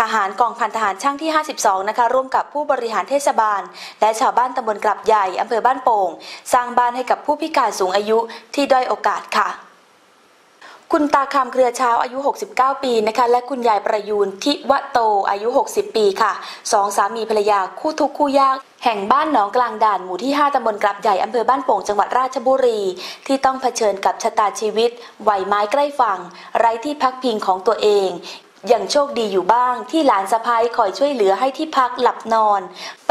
ทหารกองพันทหารช่างที่ 52 นะคะ ร่วมกับผู้บริหารเทศบาล และชาวบ้านตำบลกลับใหญ่อำเภอบ้านโป่ง สร้างบ้านให้กับผู้พิการสูงอายุที่ด้อยโอกาสค่ะคุณตาคำเครือเช้าอายุ 69 ปีนะคะ และคุณยายประยูนทิวะโตอายุ 60 ปีค่ะ สองสามีภรรยาคู่ทุกข์คู่ยาก แห่งบ้านหนองกลางด่านหมู่ที่ 5ตำบลกลับใหญ่อำเภอบ้านโป่งจังหวัดราชบุรี ที่ต้องเผชิญกับชะตาชีวิตไหวไม้ใกล้ฝั่ง ไร้ที่พักพิงของตัวเอง ยังโชคดีอยู่บ้างที่หลานสะพ้ายคอยช่วยเหลือให้ที่พักหลับนอน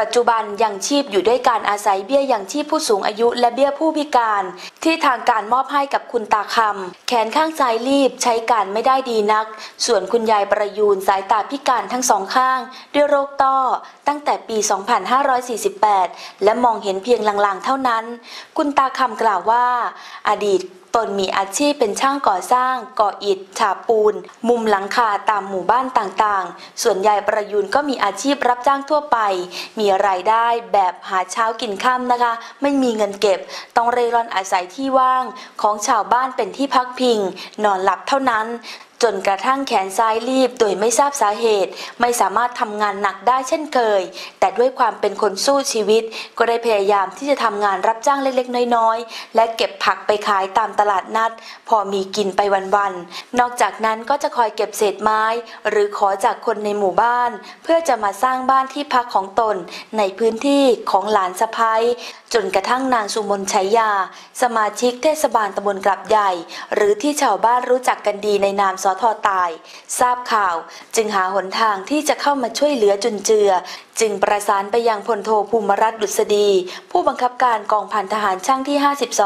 ปัจจุบันยังชีพอยู่ด้วยการอาศัยเบี้ยยังชีพผู้สูงอายุและเบี้ยผู้พิการ ที่ทางการมอบให้กับคุณตาคำแขนข้างซ้ายรีบใช้การไม่ได้ดีนัก ส่วนคุณยายประยูนสายตาพิการทั้งสองข้าง ด้วยโรคต้อ ตั้งแต่ปี 2548 และมองเห็นเพียงลางๆเท่านั้น คุณตาคำกล่าวว่า อดีตตนมีอาชีพเป็นช่างก่อสร้าง ก่ออิฐ ฉาบปูน มุมหลังคาตามหมู่บ้านต่างๆ ส่วนยายประยูนก็มีอาชีพรับจ้างทั่วไป มีรายได้แบบหาเช้ากินค่ำนะคะ ไม่มีเงินเก็บ ต้องเร่ร่อนอาศัยที่ว่างของชาวบ้านเป็นที่พักพิง นอนหลับเท่านั้น จนกระทั่งแขนซ้ายรีบโดยไม่ทราบสาเหตุ ไม่สามารถทำงานหนักได้เช่นเคย แต่ด้วยความเป็นคนสู้ชีวิต ก็ได้พยายามที่จะทำงานรับจ้างเล็กๆ น้อยๆ และเก็บผักไปขายตามตลาดนัด พอมีกินไปวันๆ นอกจากนั้นก็จะคอยเก็บเศษไม้ หรือขอจากคนในหมู่บ้าน เพื่อจะมาสร้างบ้านที่พักของตน ในพื้นที่ของหลานสะพ้ายจนกระทั่งนางสุมนชัยยา สมาชิกเทศบาลตำบลกลับใหญ่ หรือที่ชาวบ้านรู้จักกันดีในนามสอทอตาย ทราบข่าว จึงหาหนทางที่จะเข้ามาช่วยเหลือจุนเจือ จึงประสานไปยังพลโทภูมิรัตน์ดุษฎี ผู้บังคับการกองพันทหารช่างที่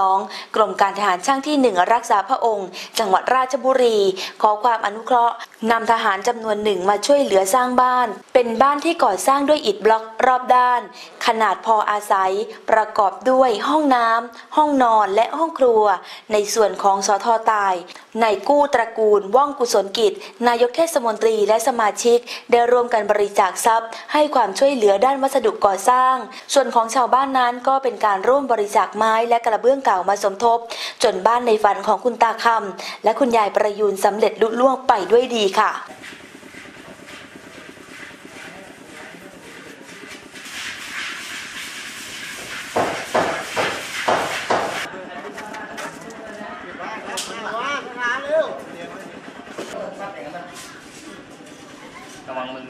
52 กรมการทหารช่างที่ 1 รักษาพระองค์ จังหวัดราชบุรี ขอความอนุเคราะห์นำทหารจำนวนหนึ่งมาช่วยเหลือสร้างบ้าน เป็นบ้านที่ก่อสร้างด้วยอิฐบล็อกรอบด้าน ขนาดพออาศัย ประกอบด้วยห้องน้ำห้องนอนและห้องครัว ในส่วนของสอทอตาย ในกู้ตระกูลว่องกุศลกิจ นายกเทศมนตรีและสมาชิก ได้ร่วมกันบริจาคทรัพย์ ให้ความช่วยเหลือด้านวัสดุก่อสร้าง ส่วนของชาวบ้านนั้นก็เป็นการร่วมบริจาคไม้และกระเบื้องเก่ามาสมทบ จนบ้านในฝันของคุณตาคำและคุณยายประยูนสำเร็จลุล่วงไปด้วยดีค่ะ ระวัง